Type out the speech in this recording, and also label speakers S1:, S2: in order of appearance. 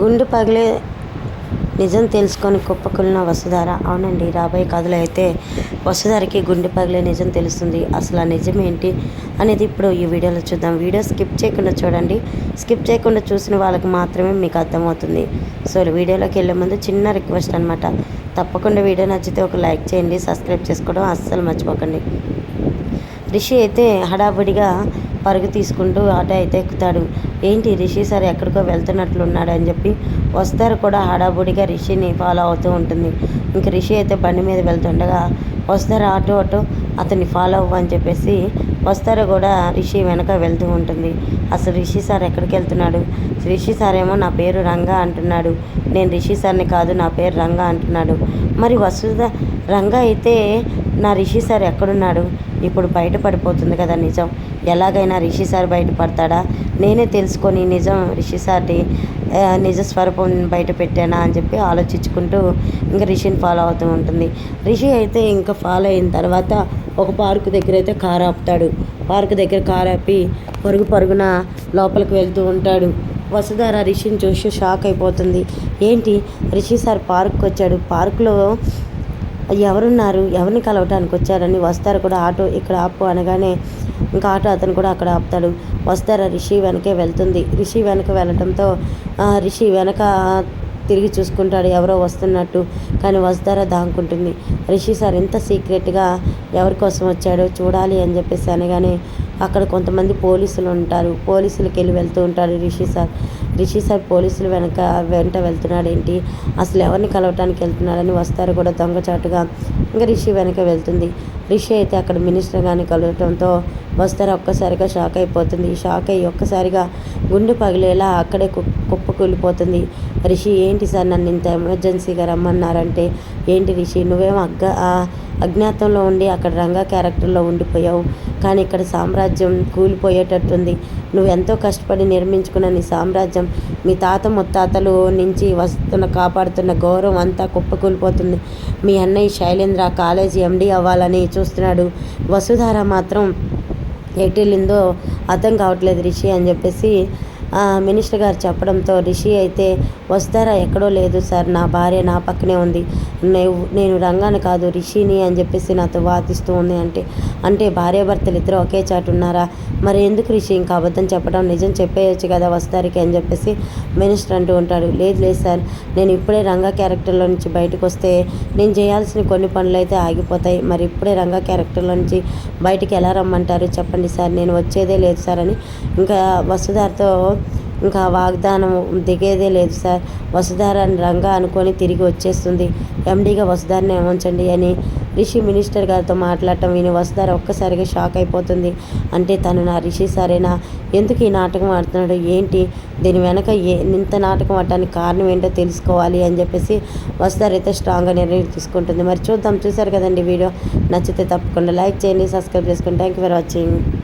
S1: గుండు పగిలే నిజం తెలుసుకొని కుప్పకులిన వసుధార అవునండి రాబోయే కథలో అయితే వసుధారకి గుండె పగిలే నిజం తెలుస్తుంది. అసలు ఆ నిజం ఏంటి? అనేది ఇప్పుడు ఈ వీడియోలో చూద్దాం. వీడియో స్కిప్ చేయకుండా చూడండి. స్కిప్ చేయకుండా చూసిన వాళ్ళకి మాత్రమే మీకు అర్థమవుతుంది. సో వీడియోలోకి వెళ్ళే ముందు చిన్న రిక్వెస్ట్ అనమాట తప్పకుండా వీడియో నచ్చితే ఒక లైక్ చేయండి సబ్స్క్రైబ్ చేసుకోవడం అస్సలు మర్చిపోకండి. రిషి అయితే హడాబడిగా పరుగు తీసుకుంటూ ఆటో అయితే ఎక్కుతాడు. ఏంటి రిషి సార్ ఎక్కడికో వెళ్తున్నట్లున్నాడు అని చెప్పి వస్తారు కూడా హడాబుడిగా రిషిని ఫాలో అవుతూ ఉంటుంది. ఇంక రిషి అయితే బండి మీద వెళ్తుండగా వస్తారు ఆటో ఆటో అతన్ని ఫాలో అవ్వని చెప్పేసి వస్తారు కూడా రిషి వెనక వెళ్తూ ఉంటుంది. అసలు రిషి సార్ ఎక్కడికి వెళ్తున్నాడు? రిషి సార్ ఏమో నా పేరు రంగా అంటున్నాడు. నేను రిషి సార్ని కాదు నా పేరు రంగా అంటున్నాడు. మరి వసుధ రంగా అయితే నా రిషి సార్ ఎక్కడున్నాడు? ఇప్పుడు బయటపడిపోతుంది కదా నిజం. ఎలాగైనా రిషి సార్ బయటపడతాడా? నేనే తెలుసుకొని నిజం రిషి సార్ని నిజ స్వరూపం బయట పెట్టానా అని చెప్పి ఆలోచించుకుంటూ ఇంకా రిషిని ఫాలో అవుతూ ఉంటుంది. రిషి అయితే ఇంకా ఫాలో అయిన తర్వాత ఒక పార్కు దగ్గర అయితే కారు ఆపుతాడు. పార్కు దగ్గర కారు ఆపి పరుగు పరుగున లోపలికి వెళ్తూ ఉంటాడు. వసుధార రిషిని చూసి షాక్ అయిపోతుంది. ఏంటి? రిషి సార్ పార్క్కి వచ్చాడు పార్కులో ఎవరున్నారు? ఎవరిని కలవటానికి వచ్చారని వస్తారు కూడా ఆటో ఇక్కడ ఆపు అనగానే ఇంకా ఆటో అతను కూడా అక్కడ ఆపుతాడు. వస్తారా? రిషి వెనకే వెళ్తుంది. రిషి వెనక వెళ్ళడంతో రిషి వెనక తిరిగి చూసుకుంటాడు. ఎవరో వస్తున్నట్టు కానీ వస్తారా? దాంకుంటుంది. రిషి సార్ ఎంత సీక్రెట్గా ఎవరి కోసం వచ్చాడో చూడాలి అని చెప్పేసి అనగానే అక్కడ కొంతమంది పోలీసులు ఉంటారు. పోలీసులకి వెళ్ళి వెళ్తూ ఉంటాడు రిషి సార్. రిషి సార్ పోలీసులు వెనక వెంట వెళ్తున్నాడేంటి? అసలు ఎవరిని కలవటానికి వెళ్తున్నాడని వస్తారు కూడా దొంగచాటుగా ఇంకా రిషి వెనక వెళ్తుంది. రిషి అయితే అక్కడ మినిస్టర్ గారిని కలవటంతో వస్తారు? ఒక్కసారిగా షాక్ అయిపోతుంది. షాక్ అయ్యి ఒక్కసారిగా గుండె పగిలేలా అక్కడే కుప్ప కూలిపోతుంది. రిషి ఏంటి సార్ నన్ను ఇంత ఎమర్జెన్సీగా రమ్మన్నారంటే? ఏంటి రిషి నువ్వేమో అగ్గ అజ్ఞాతంలో ఉండి అక్కడ రంగా క్యారెక్టర్లో ఉండిపోయావు? కానీ ఇక్కడ సామ్రాజ్యం కూలిపోయేటట్టుంది. నువ్వు ఎంతో కష్టపడి నిర్మించుకున్న నీ సామ్రాజ్యం మీ తాత ముత్తాతలు నుంచి వస్తున్న కాపాడుతున్న గౌరవం అంతా కుప్పకూలిపోతుంది. మీ అన్నయ్య శైలేంద్ర కాలేజీ ఎండీ అవ్వాలని చూస్తున్నాడు. వసుధార మాత్రం ఎటెళ్ళిందో అర్థం కావట్లేదు రిషి అని చెప్పేసి మినిస్టర్ గారు చెప్పడంతో రిషి అయితే వస్తారా? ఎక్కడో లేదు సార్. నా భార్య నా పక్కనే ఉంది. నేను రంగాన్ని కాదు రిషిని అని చెప్పేసి నాతో వాదిస్తూ ఉంది అంటే అంటే భార్యాభర్తలు ఇద్దరు ఒకే చాటు ఉన్నారా? మరి ఎందుకు రిషి ఇంకా అబద్ధం చెప్పడం? నిజం చెప్పేయచ్చు కదా వస్తారికి అని చెప్పేసి మినిస్టర్ అంటూ ఉంటాడు. లేదు లేదు సార్. నేను ఇప్పుడే రంగా క్యారెక్టర్లో నుంచి బయటకు వస్తే నేను చేయాల్సిన కొన్ని పనులు అయితే ఆగిపోతాయి. మరి ఇప్పుడే రంగా క్యారెక్టర్లో నుంచి బయటికి ఎలా రమ్మంటారు? చెప్పండి సార్. నేను వచ్చేదే లేదు సార్ అని ఇంకా వసుధారతో ఇంకా వాగ్దానం దిగేదే లేదు సార్. వసుధారాన్ని రంగా అనుకొని తిరిగి వచ్చేస్తుంది. ఎండీగా వసుధారని ఉంచండి అని రిషి మినిస్టర్ గారితో మాట్లాడటం విని వసుధార ఒక్కసారిగా షాక్ అయిపోతుంది. అంటే తను నా రిషి సరేనా? ఎందుకు ఈ నాటకం ఆడుతున్నాడు? ఏంటి? దీని వెనక ఏ ఇంత నాటకం ఆడటానికి కారణం ఏంటో తెలుసుకోవాలి అని చెప్పేసి వసుధార అయితే స్ట్రాంగ్గా నిర్ణయం తీసుకుంటుంది. మరి చూద్దాం. చూసారు కదండి వీడియో. నచ్చితే తప్పకుండా లైక్ చేయండి సబ్స్క్రైబ్ చేసుకోండి థ్యాంక్ యూ ఫర్ వాచింగ్.